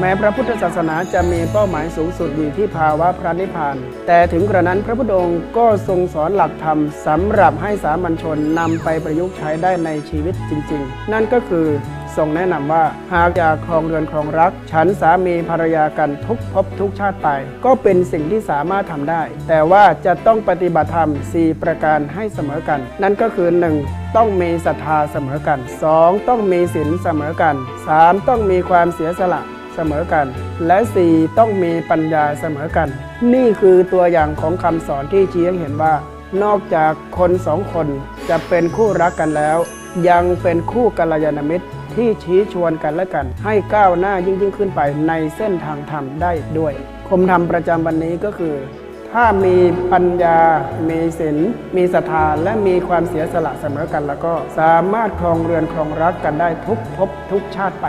แม้พระพุทธศาสนาจะมีเป้าหมายสูงสุดอยู่ที่ภาวะพระนิพพาน แต่ถึงกระนั้นพระพุทธองค์ก็ทรงสอนหลักธรรมสำหรับให้สามัญชนนำไปประยุกต์ใช้ได้ในชีวิตจริง ๆ นั่นก็คือทรงแนะนำว่าหากอยากครองเรือนครองรัก ฉันสามีภรรยากันทุกภพทุกชาติไป ก็เป็นสิ่งที่สามารถทำได้ แต่ว่าจะต้องปฏิบัติธรรม 4 ประการให้เสมอกัน นั่นก็คือ 1. ต้องมีศรัทธาเสมอกัน 2. ต้องมีศีลเสมอกัน 3. ต้องมีความเสียสละ เสมอกัน และ 4. ต้องมีปัญญาเสมอกัน นี่คือตัวอย่างของคำสอนที่ชี้ให้เห็นว่า นอกจากคนสองคนจะเป็นคู่รักกันแล้ว ยังเป็นคู่กัลยาณมิตรที่ชี้ชวนกันและกัน ให้ก้าวหน้ายิ่งยิ่งขึ้นไปในเส้นทางธรรมได้ด้วยคมธรรมประจำวันนี้ก็คือ ถ้ามีปัญญา มีศีลมีศรัทธาและมีความเสียสละเสมอกันแล้วก็สามารถครองเรือนครองรักกันได้ทุกภพทุกชาติไป